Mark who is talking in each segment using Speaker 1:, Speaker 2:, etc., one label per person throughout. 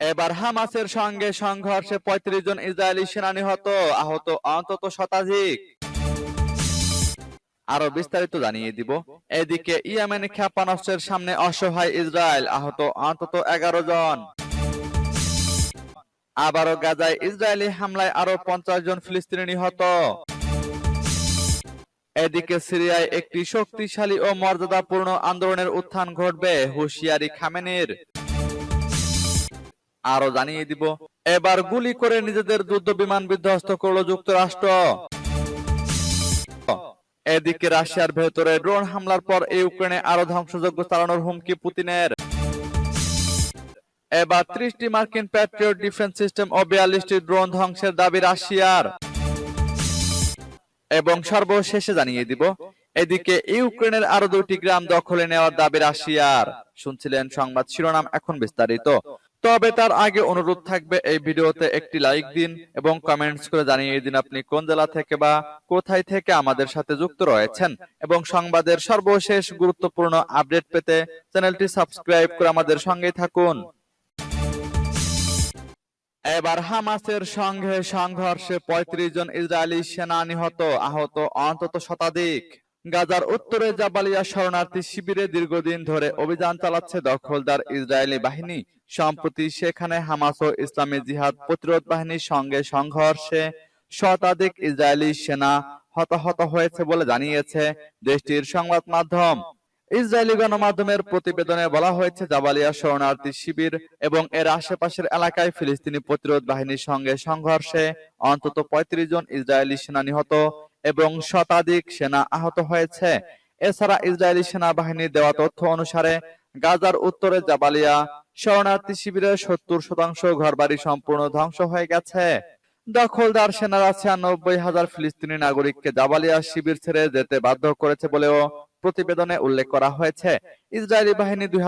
Speaker 1: এবার হামাসের সঙ্গে সংঘর্ষে পঁয়ত্রিশ জন ইসরায়েলি সেনা নিহত আহত অন্তত শতাধিক। আরও বিস্তারিত জানিয়ে দিব। এদিকে ইয়েমেন ক্ষেপণাস্ত্রের সামনে অসহায় ইসরায়েল, আহত অন্তত এগারো জন। আবারও গাজায় ইসরায়েলি হামলায় আরও পঞ্চাশ জন ফিলিস্তিনি নিহত। এদিকে সিরিয়ায় একটি শক্তিশালী ও মর্যাদাপূর্ণ আন্দোলনের উত্থান ঘটবে, হুঁশিয়ারি খামেনির। আরও জানিয়ে দিব, এবার গুলি করে নিজেদের যুদ্ধ বিমান বিধ্বস্ত করল যুক্তরাষ্ট্র। এদিকে রাশিয়ার ভেতরে ড্রোন হামলার পর ইউক্রেনে আরও ধ্বংসযজ্ঞ চালানোর হুমকি পুতিনের। এবার ত্রিশটি মার্কিন প্যাট্রিয়ট ডিফেন্স সিস্টেম ও বিয়াল্লিশটি ড্রোন ধ্বংসের দাবি রাশিয়ার। এবং সর্বশেষে জানিয়ে দিব, এদিকে ইউক্রেনের আরও দুটি গ্রাম দখলে নেওয়ার দাবি রাশিয়ার। শুনছিলেন সংবাদ শিরোনাম এখন বিস্তারিত। তবে তার আগে অনুরোধ থাকবে এই ভিডিওতে একটি লাইক দিন এবং কমেন্টস করে জানিয়ে দিন আপনি কোন জেলা থেকে বা কোথায় থেকে আমাদের সাথে যুক্ত রয়েছেন। এবং সংবাদের সর্বশেষ গুরুত্বপূর্ণ আপডেট পেতে চ্যানেলটি সাবস্ক্রাইব করে আমাদের সঙ্গেই থাকুন। এবার হামাসের সঙ্গে সংঘর্ষে পঁয়ত্রিশ জন ইসরায়েলি সেনা নিহত, আহত অন্তত শতাধিক। গাজার উত্তরে জাবালিয়া শরণার্থী শিবিরে দীর্ঘদিন ধরে অভিযান চালাচ্ছে দখলদার ইসরায়েলি বাহিনী। সম্প্রতি সেখানে হামাস ও ইসলামী জিহাদ প্রতিরোধ বাহিনীর সঙ্গে সংঘর্ষে শতাধিক ইসরায়েলি সেনা হতাহত হয়েছে বলে জানিয়েছে দেশটির সংবাদ মাধ্যম। ইসরায়েলি গণমাধ্যমের প্রতিবেদনে বলা হয়েছে, জাবালিয়া শরণার্থী শিবির এবং এর আশেপাশের এলাকায় ফিলিস্তিনি প্রতিরোধ বাহিনীর সঙ্গে সংঘর্ষে অন্তত পঁয়ত্রিশ জন ইসরায়েলি সেনা নিহত। এবং শতাধিক সেনা আহত হয়েছে। এছাড়া ইসরায়েলি সেনাবাহিনীর দেওয়া তথ্য অনুসারে, গাজার উত্তরে জাবালিয়া শরণার্থী শিবিরের সত্তর শতাংশ ঘরবাড়ি সম্পূর্ণ ধ্বংস হয়ে গেছে। দখলদার সেনারা ছিয়ানব্বই হাজার ফিলিস্তিনি নাগরিককে জাবালিয়া শিবির ছেড়ে যেতে বাধ্য করেছে বলেও প্রতিবেদনে উল্লেখ করা হয়েছে, ইসরায়েলি বাহিনী দুই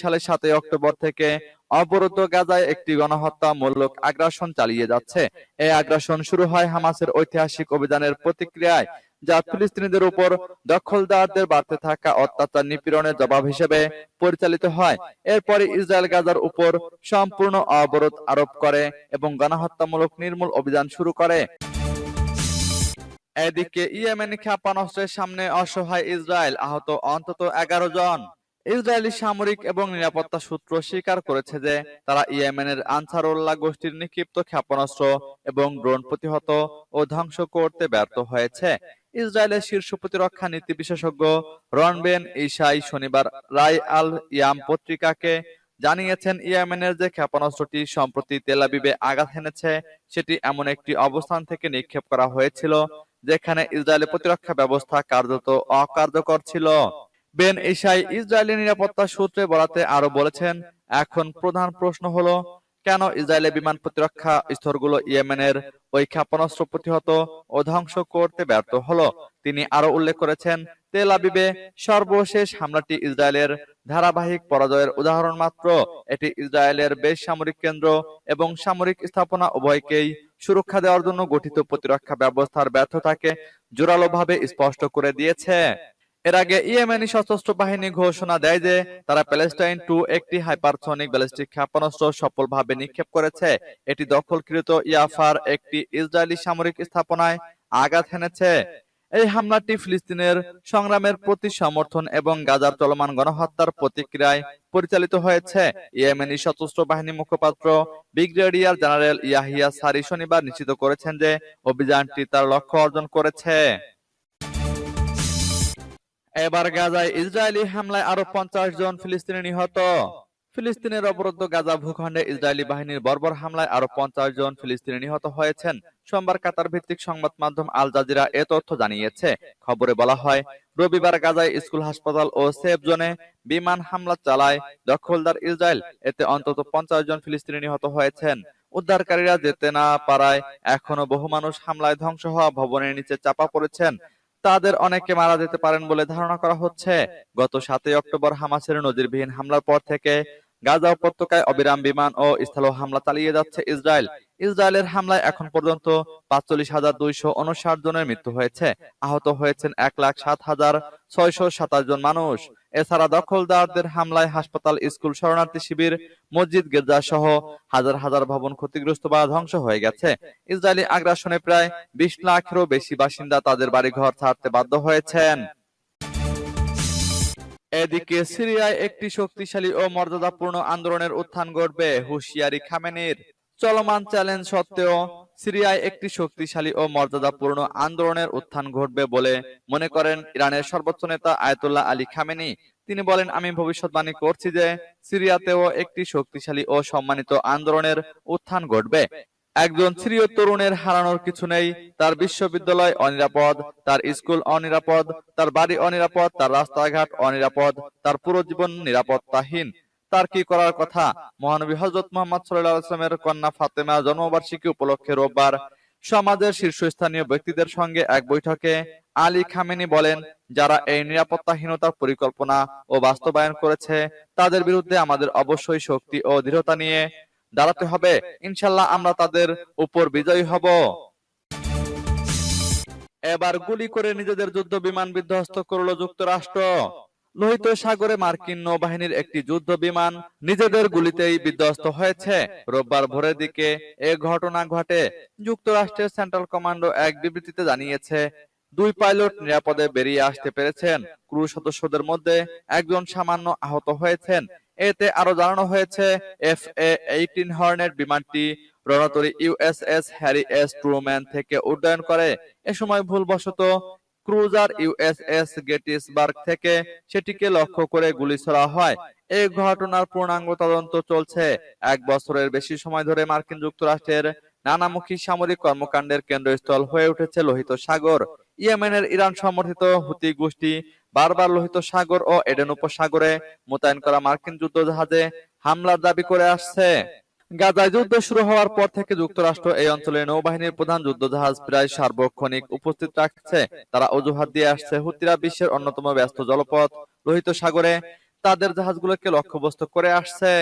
Speaker 1: সালের সাতই অক্টোবর থেকে অবরুদ্ধ গাজায় একটি গণহত্যামূলক আগ্রাসন চালিয়ে যাচ্ছে। এই আগ্রাসন শুরু হয় হামাসের ঐতিহাসিক অভিযানের প্রতিক্রিয়ায়, যা ফিলিস্তিনিদের উপর দখলদারদের বাড়তে থাকা অত্যাচার নিপীড়নের জবাব হিসেবে পরিচালিত হয়। এরপরে ইসরায়েল গাজার উপর সম্পূর্ণ অবরোধ আরোপ করে এবং গণহত্যামূলক নির্মূল অভিযান শুরু করে। এদিকে ইয়েমেনি ক্ষেপণাস্ত্রের সামনে অসহায় ইসরায়েল আহত অন্তত এগারো জন। ইসরায়েলি সামরিক এবং নিরাপত্তা সূত্র স্বীকার করেছে যে তারা ইয়েমেনের আনসারুল্লাহ গোষ্ঠীর নিক্ষিপ্ত ক্ষেপণাস্ত্র এবং ড্রোন প্রতিহত ও ধ্বংস করতে ব্যর্থ হয়েছে। ইসরায়েলের শীর্ষ প্রতিরক্ষা নীতি বিশেষজ্ঞ রনবেন ইসাই শনিবার রাই আল ইয়াম পত্রিকাকে জানিয়েছেন, ইয়েমেনের যে ক্ষেপণাস্ত্রটি সম্প্রতি তেলাবিবে আঘাত হেনেছে সেটি এমন একটি অবস্থান থেকে নিক্ষেপ করা হয়েছিল যেখানে ইসরায়েলের প্রতিরক্ষা ব্যবস্থা কার্যত অকার্যকর ছিল। বেন ইসাই ইসরায়েলি নিরাপত্তা সূত্রে বলাতে আরও বলেছেন, এখন প্রধান প্রশ্ন হলো, কেন ইসরায়েলের বিমান প্রতিরক্ষা স্তরগুলো ইয়েমেনের ওই ক্ষেপণাস্ত্র প্রতিহত ও ধ্বংস করতে ব্যর্থ হলো। তিনি আরও উল্লেখ করেছেন, তেল আবিবে সর্বশেষ হামলাটি ইসরায়েলের ধারাবাহিক পরাজয়ের উদাহরণ মাত্র। এটি ইসরায়েলের বেশ সামরিক কেন্দ্র এবং সামরিক স্থাপনা উভয়কেই সুরক্ষা দেওয়ার জন্য গঠিত প্রতিরক্ষা ব্যবস্থার ব্যর্থতাকে জোরালোভাবে স্পষ্ট করে দিয়েছে। এর আগে ইয়েমেনি সশস্ত্র বাহিনী ঘোষণা দেয় যে, তারা প্যালেস্টাইন টু একটি হাইপারসনিক ব্যালিস্টিক ক্ষেপণাস্ত্র সফলভাবে নিক্ষেপ করেছে। এটি দখলকৃত ইয়াফার একটি ইসরায়েলি সামরিক স্থাপনায় আঘাত হেনেছে। এই হামলাটি ফিলিস্তিনের সংগ্রামের প্রতি সমর্থন এবং গাজার চলমান গণহত্যার প্রতিক্রিয়ায় পরিচালিত হয়েছে। ইয়েমেনি সশস্ত্র বাহিনী মুখপাত্র ব্রিগেডিয়ার জেনারেল ইয়াহিয়া সারি শনিবার নিশ্চিত করেছেন যে অভিযানটি তার লক্ষ্য অর্জন করেছে। এবার গাজায় ইসরায়েলি হামলায় আরও পঞ্চাশ জন ফিলিস্তিনি নিহত। ফিলিস্তিনের অবরুদ্ধ গাজা ভূখণ্ডে ইসরায়েলি বাহিনীর বর্বর হামলায় আরও পঞ্চাশ জন ফিলিস্তিনি নিহত হয়েছেন। সোমবার কাতার ভিত্তিক সংবাদ মাধ্যম আল জাজিরা এ তথ্য জানিয়েছে। খবরে বলা হয়, রবিবার গাজায় স্কুল, হাসপাতাল ও সেফ জোনে বিমান হামলা চালায় দখলদার ইসরায়েল। এতে অন্তত পঞ্চাশ জন ফিলিস্তিনি নিহত হয়েছেন। উদ্ধারকারীরা যেতে না পারায় এখনও বহু মানুষ হামলায় ধ্বংস হওয়া ভবনের নিচে চাপা পড়েছেন। তাদের অনেকে মারা যেতে পারেন বলে ধারণা করা হচ্ছে। গত সাতই অক্টোবর হামাসের নজিরবিহীন হামলার পর থেকে গাজা উপত্যকায় অবিরাম বিমান ও স্থল হামলা চালিয়ে যাচ্ছে ইসরায়েল। ইসরায়েলের হামলায় এখন পর্যন্ত পাঁচচল্লিশ হাজার দুইশো উনষাট জনের মৃত্যু হয়েছে। আহত হয়েছেন এক লাখ সাত হাজার ছয়শো সাতাশ জন মানুষ। এছাড়া দখলদারদের হামলায় হাসপাতাল, স্কুল, শরণার্থী শিবির, মসজিদ গির্জা সহ হাজার হাজার ভবন ক্ষতিগ্রস্ত বা ধ্বংস হয়ে গেছে। ইসরায়েলি আগ্রাসনে প্রায় বিশ লাখেরও বেশি বাসিন্দা তাদের বাড়িঘর ছাড়তে বাধ্য হয়েছেন। এদিকে সিরিয়ায় একটি শক্তিশালী ও মর্যাদাপূর্ণ আন্দোলনের উত্থান ঘটবে হুঁশিয়ারি খামেনির। চলমান চ্যালেঞ্জ সত্ত্বেও সিরিয়ায় একটি শক্তিশালী ও মর্যাদাপূর্ণ আন্দোলনের উত্থান ঘটবে বলে মনে করেন ইরানের সর্বোচ্চ নেতা আয়তুল্লাহ আলী খামেনি। তিনি বলেন, আমি ভবিষ্যৎবাণী করছি যে সিরিয়াতেও একটি শক্তিশালী ও সম্মানিত আন্দোলনের উত্থান ঘটবে। একজন সিরীয় তরুণের হারানোর কিছু নেই তার বিশ্ববিদ্যালয় অনিরাপদ তার স্কুল অনিরাপদ তার বাড়ি অনিরাপদ তার রাস্তাঘাট অনিরাপদ তার পুরো জীবন নিরাপত্তাহীন। তার কি করার কথা? মহানবী হজরত মোহাম্মদ সাল্লাহ আসলামের কন্যা ফাতেমা জন্মবার্ষিকী উপলক্ষে রোববার সমাজের শীর্ষস্থানীয় ব্যক্তিদের সঙ্গে এক বৈঠকে আলী খামেনি বলেন যারা এই নিরাপত্তাহীনতার পরিকল্পনা ও বাস্তবায়ন করেছে তাদের বিরুদ্ধে আমাদের অবশ্যই শক্তি ও দৃঢ়তা নিয়ে দাঁড়াতে হবে। ইনশাল্লাহ আমরা তাদের উপর বিজয়ী হব। এবার গুলি করে নিজেদের যুদ্ধ বিমান বিধ্বস্ত করল যুক্তরাষ্ট্র। লোহিত সাগরে মার্কিন নৌবাহিনীর একটি যুদ্ধ বিমান নিজেদের গুলিতেই বিধ্বস্ত হয়েছে। রোববার ভোরের দিকে এ ঘটনা ঘটে। যুক্তরাষ্ট্রের সেন্ট্রাল কমান্ডো এক বিবৃতিতে জানিয়েছে, দুই পাইলট নিরাপদে বেরিয়ে আসতে পেরেছেন। ক্রু সদস্যদের মধ্যে একজন সামান্য আহত হয়েছেন। এতে আরও জানানো হয়েছে এফ এ এইটিন হর্নেট বিমানটি রণতরী ইউএসএস হ্যারি এস ট্রুম্যান থেকে উড্ডয়ন করে। এ সময় ভুলবশত ক্রুজার ইউএসএস গেটিসবার্গ থেকে সেটিকে লক্ষ্য করে গুলি ছোড়া হয়। এই ঘটনার পূর্ণাঙ্গ তদন্ত চলছে। এক বছরের বেশি সময় ধরে মার্কিন যুক্তরাষ্ট্রের নানামুখী সামরিক কর্মকাণ্ডের কেন্দ্রস্থল হয়ে উঠেছে লোহিত সাগর। ইয়েমেনের ইরান সমর্থিত হুতি গোষ্ঠী বারবার লোহিত সাগর ও এডেন উপসাগরে মোতায়েন করা মার্কিন যুদ্ধজাহাজে হামলার দাবি করে আসছে। গাজায় যুদ্ধ শুরু হওয়ার পর থেকে যুক্তরাষ্ট্র এই অঞ্চলে নৌবাহিনীর প্রধান যুদ্ধজাহাজ প্রায় সার্বক্ষণিক উপস্থিত রাখছে। তারা অজুহাত দিয়ে আসছে হুতিরা বিশ্বের অন্যতম ব্যস্ত জলপথ, লোহিত সাগরে। তাদের জাহাজগুলোকে লক্ষ্যবস্তু করে আসছে।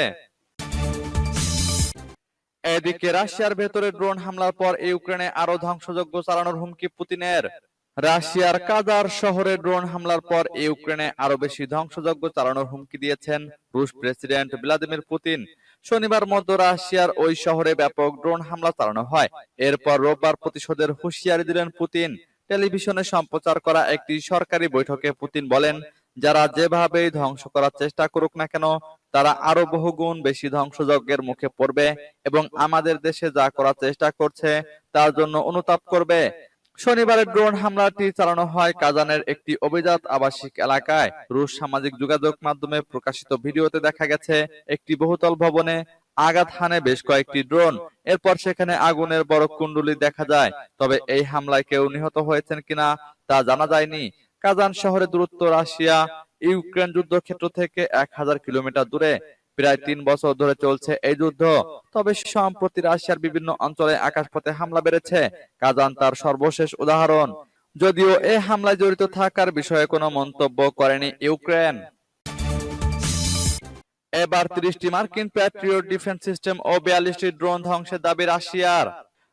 Speaker 1: এদিকে রাশিয়ার ভেতরে ড্রোন হামলার পর ইউক্রেনে আরও ধ্বংসযজ্ঞ চালানোর হুমকি পুতিনের। রাশিয়ার কাজার শহরে ড্রোন হামলার পর ইউক্রেনে আরও বেশি ধ্বংসযজ্ঞ চালানোর হুমকি দিয়েছেন রুশ প্রেসিডেন্ট ভ্লাদিমির পুতিন। শনিবার মধ্য রাশিয়ার ওই শহরে ব্যাপক ড্রোন হামলা চালানো হয়। এরপর রোববার প্রতিশোধের হুঁশিয়ারি দিলেন পুতিন। টেলিভিশনে সম্প্রচার করা একটি সরকারি বৈঠকে পুতিন বলেন, যারা যেভাবেই ধ্বংস করার চেষ্টা করুক না কেন, তারা আরও বহুগুণ বেশি ধ্বংসযজ্ঞের মুখে পড়বে এবং আমাদের দেশে যা করার চেষ্টা করছে, তার জন্য অনুতাপ করবে। শনিবারের ড্রোন হামলাটি চালানো হয় কাজানের একটি অভিজাত আবাসিক এলাকায়। রুশ সামাজিক যোগাযোগ মাধ্যমে প্রকাশিত ভিডিওতে দেখা গেছে, একটি বহুতল ভবনে আঘাত হানে বেশ কয়েকটি ড্রোন। এরপর সেখানে আগুনের বড় কুণ্ডলি দেখা যায়। তবে এই হামলায় কেউ নিহত হয়েছেন কিনা তা জানা যায়নি। কাজান শহরে দূরত্ব রাশিয়া ইউক্রেন যুদ্ধক্ষেত্র থেকে এক হাজার কিলোমিটার দূরে। প্রায় তিন বছর ধরে চলছে এই যুদ্ধ। তবে সম্প্রতি রাশিয়ার বিভিন্ন অঞ্চলে আকাশপথে হামলা বেড়েছে। কাজান তার সর্বশেষ উদাহরণ। যদিও এই হামলায় জড়িত থাকার বিষয়ে কোনো মন্তব্য করেনি ইউক্রেন। এবার ত্রিশটি মার্কিন প্যাট্রিয়ট ডিফেন্স সিস্টেম ও বিয়াল্লিশটি ড্রোন ধ্বংসের দাবি রাশিয়ার।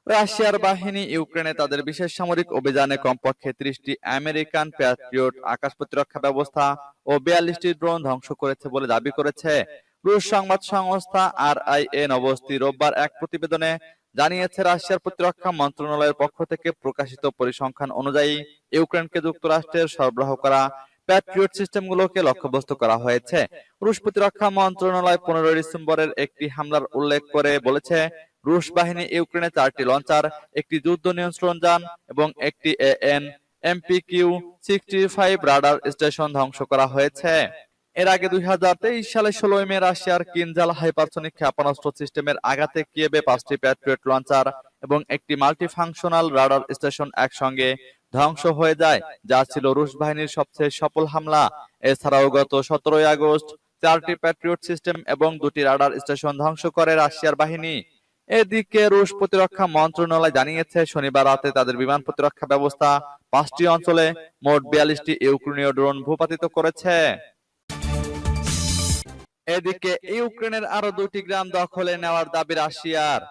Speaker 1: রাশিয়ার বাহিনী ইউক্রেনে তাদের বিশেষ সামরিক অভিযানে কমপক্ষে ত্রিশটি আমেরিকান প্যাট্রিয়ট আকাশ প্রতিরক্ষা ব্যবস্থা ও বিয়াল্লিশটি ড্রোন ধ্বংস করেছে বলে দাবি করেছে। রুশ সংবাদ সংস্থা আর আই এ নবস্তি রোববার এক প্রতিবেদনে জানিয়েছে, রাশিয়ার প্রতিরক্ষা মন্ত্রণালয়ের পক্ষ থেকে প্রকাশিত পরিসংখ্যান অনুযায়ী ইউক্রেনকে যুক্তরাষ্ট্রের সরবরাহ করা প্যাট্রিয়ট সিস্টেমগুলোকে লক্ষ্যবস্তু করা হয়েছে। রুশ প্রতিরক্ষা মন্ত্রণালয় পনেরোই ডিসেম্বরের একটি হামলার উল্লেখ করে বলেছে, রুশ বাহিনী ইউক্রেনে চারটি লঞ্চার, একটি যুদ্ধ নিয়ন্ত্রণ যান এবং একটি AN MPQ sixty five radar station ধ্বংস করা হয়েছে। এর আগে দুই হাজার তেইশ সালে ষোলোই মে রাশিয়ার কিনজাল হাইপারসনিক ক্ষেপণাস্ত্র সিস্টেমের আঘাতে কিয়েবে পাঁচটি প্যাট্রিয়ট লঞ্চার এবং একটি মাল্টিফাংশনাল রাডার স্টেশন একসঙ্গে ধ্বংস হয়ে যায়, যা ছিল রুশ বাহিনীর সবচেয়ে সফল হামলা। এছাড়াও গত সতেরোই আগস্ট চারটি প্যাট্রিয়ট সিস্টেম এবং দুটি রাডার স্টেশন ধ্বংস করে রাশিয়ার বাহিনী। এদিকে রুশ প্রতিরক্ষা মন্ত্রণালয় জানিয়েছে, শনিবার রাতে তাদের বিমান প্রতিরক্ষা ব্যবস্থা পাঁচটি অঞ্চলে মোট বিয়াল্লিশটি ইউক্রেনীয় ড্রোন ভূপাতিত করেছে। এদিকে ইউক্রেনের আরও দুটি গ্রাম দখলে নেওয়ার দাবি রাশিয়ার।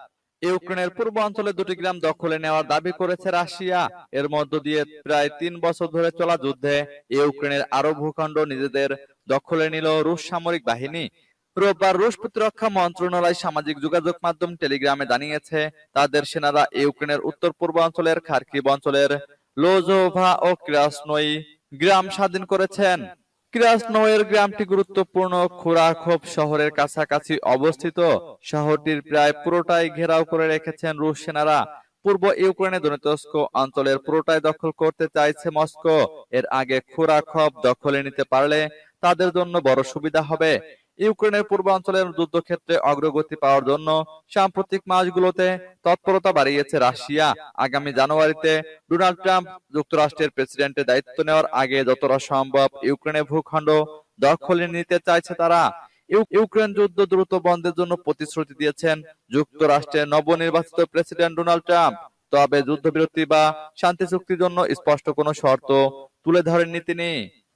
Speaker 1: ইউক্রেনের পূর্ব অঞ্চলে দুটি গ্রাম দখলে নেওয়ার দাবি করেছে রাশিয়া। এর মধ্য দিয়ে প্রায় তিন বছর ধরে চলা যুদ্ধে ইউক্রেনের আরও ভূখণ্ড নিজেদের দখলে নিল রুশ সামরিক বাহিনী। রোববার রুশ প্রতিরক্ষা মন্ত্রণালয় সামাজিক যোগাযোগ মাধ্যম টেলিগ্রামে জানিয়েছে তাদের সেনারা ইউক্রেনের উত্তর পূর্বাঞ্চলের খার্কিভ অঞ্চলের লোজোভা ও ক্রাসনই গ্রাম স্বাধীন করেছেন। ক্রাসনোয়ের গ্রামটি গুরুত্বপূর্ণ খুরাখোপ শহরের কাছাকাছি অবস্থিত। শহরটির প্রায় পুরোটাই ঘেরাও করে রেখেছেন রুশ সেনারা। পূর্ব ইউক্রেনে দনিতস্ক অঞ্চলের পুরোটাই দখল করতে চাইছে মস্কো। এর আগে খুরাখপ দখলে নিতে পারলে তাদের জন্য বড় সুবিধা হবে। ইউক্রেনের পূর্বাঞ্চলের যুদ্ধক্ষেত্রে অগ্রগতি পাওয়ার জন্য সাম্প্রতিক মাসগুলোতে তৎপরতা বাড়িয়েছে রাশিয়া। আগামী জানুয়ারিতে ডোনাল্ড ট্রাম্প যুক্তরাষ্ট্রের প্রেসিডেন্টের দায়িত্ব নেওয়ার আগে যতটা সম্ভব ইউক্রেনের ভূখণ্ড দখলে নিতে চাইছে তারা। ইউ- ইউক্রেন যুদ্ধ দ্রুত বন্ধের জন্য প্রতিশ্রুতি দিয়েছেন যুক্তরাষ্ট্রের নবনির্বাচিত প্রেসিডেন্ট ডোনাল্ড ট্রাম্প। তবে যুদ্ধবিরতি বা শান্তি চুক্তির জন্য স্পষ্ট কোনো শর্ত তুলে ধরেননি তিনি।